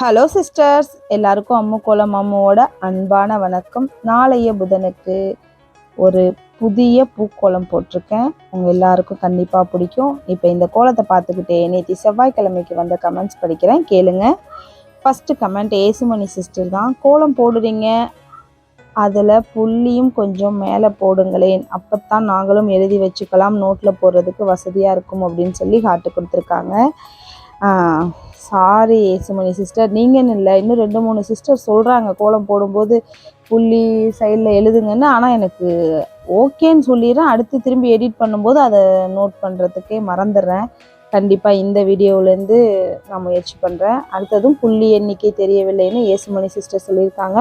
Hello sisters எல்லாருக்கும் அம்மு கோலம் அம்முவோட அன்பான வணக்கம். நாளைய புதனுக்கு ஒரு புதிய பூக்கோலம் போட்டிருக்கேன். உங்கள் எல்லாருக்கும் கண்டிப்பாக பிடிக்கும். இப்போ இந்த கோலத்தை பார்த்துக்கிட்டே நேற்று செவ்வாய்க்கிழமைக்கு வந்த கமெண்ட்ஸ் படிக்கிறேன். கேளுங்க. ஃபஸ்ட்டு கமெண்ட் ஏசுமணி சிஸ்டர் தான். கோலம் போடுறீங்க. அதில் புள்ளியும் கொஞ்சம் மேலே போடுங்களேன். அப்போத்தான் நாங்களும் எழுதி வச்சுக்கலாம். நோட்டில் போடுறதுக்கு வசதியாக இருக்கும் அப்படின்னு சொல்லி காட்டு கொடுத்துருக்காங்க. சாரி ஏசுமணி சிஸ்டர் நீங்கன்னு இல்லை? இன்னும் ரெண்டு மூணு சிஸ்டர் சொல்கிறாங்க கோலம் போடும்போது புள்ளி சைடில் எழுதுங்கன்னு. ஆனால் எனக்கு ஓகேன்னு சொல்லிடுறேன். அடுத்து திரும்பி எடிட் பண்ணும்போது அதை நோட் பண்ணுறதுக்கே மறந்துடுறேன். கண்டிப்பாக இந்த வீடியோவிலேருந்து நான் முயற்சி பண்ணுறேன் அடுத்ததும் புள்ளி எண்ணிக்கை தெரியவில்லைன்னு ஏசுமணி சிஸ்டர் சொல்லியிருக்காங்க.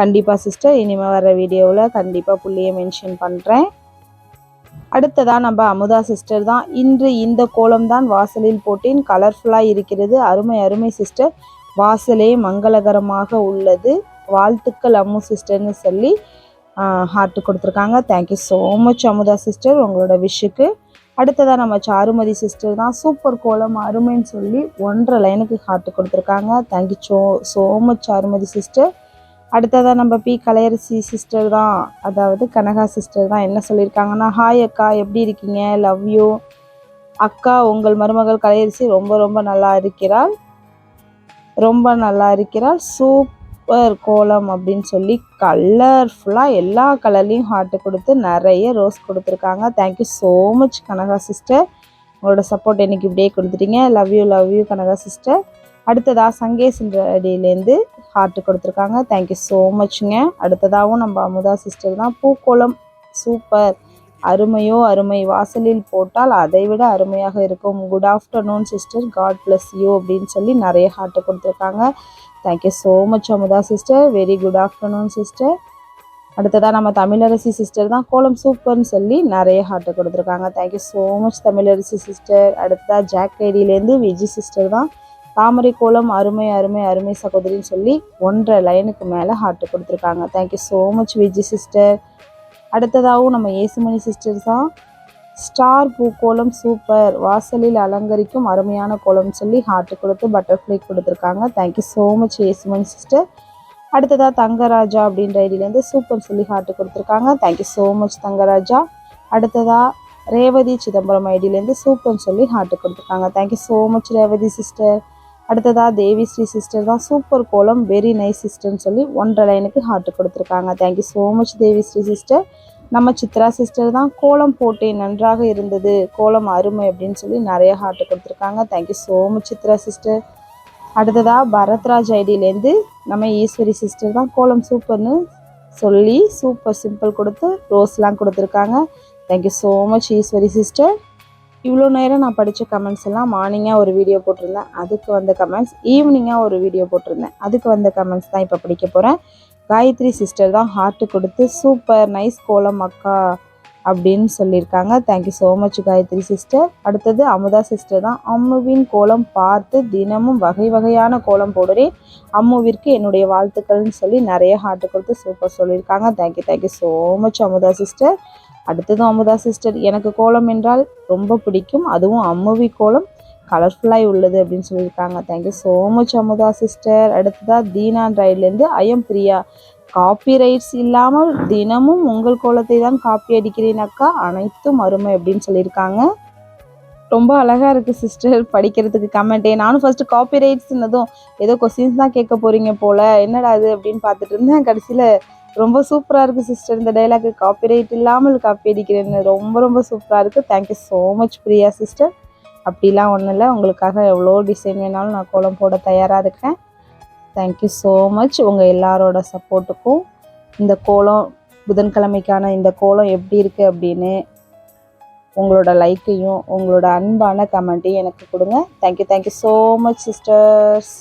கண்டிப்பாக சிஸ்டர் இனிமேல் வர வீடியோவில் கண்டிப்பாக புள்ளியை மென்ஷன் பண்ணுறேன் அடுத்ததாக நம்ம அமுதா சிஸ்டர் தான். இன்று இந்த கோலம் தான் வாசலில் போட்டேன். கலர்ஃபுல்லாக இருக்கிறது. அருமை அருமை சிஸ்டர் வாசலே மங்களகரமாக உள்ளது. வாழ்த்துக்கள் அம்மு சிஸ்டர்னு சொல்லி ஹார்ட் கொடுத்துருக்காங்க. Thank you so much Amutha sister உங்களோட விஷுக்கு அடுத்ததாக நம்ம சாருமதி சிஸ்டர் தான். சூப்பர் கோலம் அருமைன்னு சொல்லி ஒன்றரை லைனுக்கு ஹார்ட் கொடுத்துருக்காங்க. Thank you so so much Charumathi sister அடுத்ததாக நம்ம பி. கலையரசி சிஸ்டர் தான். அதாவது கனகா சிஸ்டர் தான் என்ன சொல்லியிருக்காங்கன்னா ஹாய் அக்கா எப்படி இருக்கீங்க? லவ் யூ அக்கா உங்கள் மருமகள் கலையரசி ரொம்ப ரொம்ப நல்லா இருக்கிறாள். ரொம்ப நல்லா இருக்கிறாள். சூப்பர் கோலம் அப்படின்னு சொல்லி கலர்ஃபுல்லாக எல்லா கலர்லேயும் ஹார்ட்டு கொடுத்து நிறைய ரோஸ் கொடுத்துருக்காங்க. Thank you so much Kanaka sister உங்களோட சப்போர்ட் எனக்கு இப்படியே கொடுத்துட்டீங்க. Love you love you Kanaka sister அடுத்ததாக சங்கேசன் அடியிலேருந்து ஹார்ட் கொடுத்துருக்காங்க. தேங்க்யூ ஸோ மச்ங்க அடுத்ததாகவும் நம்ம அமுதா சிஸ்டர் தான். பூக்கோளம். சூப்பர் அருமையோ அருமை வாசலில் போட்டால் அதை விட அருமையாக இருக்கும். Good afternoon sister God bless you அப்படின்னு சொல்லி நிறைய ஹார்ட்டு கொடுத்துருக்காங்க. Thank you so much Amutha sister very good afternoon sister அடுத்ததாக நம்ம தமிழரசி சிஸ்டர் தான். கோலம் சூப்பர்னு சொல்லி நிறைய ஹார்ட்டு கொடுத்துருக்காங்க. Thank you so much Tamilarasi sister அடுத்ததாக ஜாக் ஐடியிலேருந்து விஜி சிஸ்டர் தான். தாமரை கோலம் அருமை அருமை அருமை சகோதரின்னு சொல்லி ஒன்றரை லைனுக்கு மேலே ஹார்ட் கொடுத்துருக்காங்க. Thank you so much Viji sister அடுத்ததாகவும் நம்ம ஏசுமணி சிஸ்டர் தான். ஸ்டார் பூக்கோலம் சூப்பர் வாசலில் அலங்கரிக்கும் அருமையான கோலம்னு சொல்லி ஹார்ட் கொடுத்து பட்டர்ஃப்ளை கொடுத்துருக்காங்க. Thank you so much Yesumani sister அடுத்ததாக தங்கராஜா அப்படின்ற ஐடியிலேருந்து சூப்பர் சொல்லி ஹார்ட் கொடுத்துருக்காங்க. Thank you so much Thangaraja. அடுத்ததாக ரேவதி சிதம்பரம் ஐடியிலேருந்து சூப்பர்னு சொல்லி ஹார்ட் கொடுத்துருக்காங்க. Thank you so much Revathi sister அடுத்ததாக தேவி ஸ்ரீ சிஸ்டர் தான். சூப்பர் கோலம் வெரி நைஸ் சிஸ்டர்னு சொல்லி ஒன்றரை லைனுக்கு ஹார்ட் கொடுத்துருக்காங்க. Thank you so much Devi Sri sister. நம்ம சித்ரா சிஸ்டர் தான் கோலம் போட்டேன் நன்றாக இருந்தது. கோலம் அருமை அப்படின்னு சொல்லி நிறைய ஹார்ட் கொடுத்துருக்காங்க. Thank you so much Chitra sister. அடுத்ததாக பரத்ராஜ் ஐடியிலேருந்து நம்ம ஈஸ்வரி சிஸ்டர் தான் கோலம் சூப்பர்னு சொல்லி சூப்பர் சிம்பிள் கொடுத்து ரோஸ்லாம் கொடுத்துருக்காங்க. Thank you so much Eswari sister. இவ்வளோ நேரம் நான் படித்த கமெண்ட்ஸ் எல்லாம் மார்னிங்காக ஒரு வீடியோ போட்டிருந்தேன். அதுக்கு வந்த கமெண்ட்ஸ் ஈவினிங்காக ஒரு வீடியோ போட்டிருந்தேன். அதுக்கு வந்த கமெண்ட்ஸ் தான் இப்போ படிக்க போகிறேன் காயத்ரி சிஸ்டர் தான் ஹார்ட்டு கொடுத்து சூப்பர் நைஸ் கோலம் அக்கா அப்படின்னு சொல்லியிருக்காங்க. Thank you so much Gayathri sister அடுத்தது அமுதா சிஸ்டர் தான் அம்முவின் கோலம் பார்த்து தினமும் வகை வகையான கோலம் போடுறேன் அம்முவிற்கு என்னுடைய வாழ்த்துக்கள்னு சொல்லி நிறைய ஹார்ட்டு கொடுத்து சூப்பர் சொல்லியிருக்காங்க. Thank you thank you so much Amutha sister அடுத்ததும் அமுதா சிஸ்டர் எனக்கு கோலம் என்றால் ரொம்ப பிடிக்கும். அதுவும் அம்முவி கோலம் கலர்ஃபுல்லாக உள்ளது அப்படின்னு சொல்லியிருக்காங்க. Thank you so much Amudha sister அடுத்ததாக தீனா ட்ரைட்லேருந்து ஐயம் பிரியா. காப்பி ரைட்ஸ் இல்லாமல் தினமும் உங்கள் கோலத்தை தான் காப்பி அடிக்கிறேன் அக்கா. அனைத்தும் அருமை அப்படின்னு சொல்லியிருக்காங்க. ரொம்ப அழகாக இருக்குது சிஸ்டர் படிக்கிறதுக்கு கமெண்ட்டே நானும் ஃபஸ்ட்டு காப்பி ரைட்ஸ்னதும் ஏதோ கொஸ்டின்ஸ் தான் கேட்க போகிறீங்க போல். என்னடா அது அப்படின்னு பார்த்துட்டு இருந்தேன். கடைசியில் ரொம்ப சூப்பராக இருக்குது சிஸ்டர் இந்த டைலாக் காப்பிரைட் இல்லாமல் காப்பி அடிக்கிறேன்னு ரொம்ப ரொம்ப சூப்பராக இருக்குது thank you so much Priya sister அப்படிலாம் ஒன்றும் இல்லை. உங்களுக்காக எவ்வளோ டிசைன் வேணாலும் நான் கோலம் போட தயாராக இருக்கேன். தேங்க்யூ ஸோ மச் உங்கள் எல்லாரோட சப்போர்ட்டுக்கும் இந்த கோலம் புதன்கிழமைக்கான இந்த கோலம் எப்படி இருக்குது அப்படின்னு உங்களோட லைக்கையும் உங்களோட அன்பான கமெண்ட்டையும் எனக்கு கொடுங்க. Thank you thank you so much sisters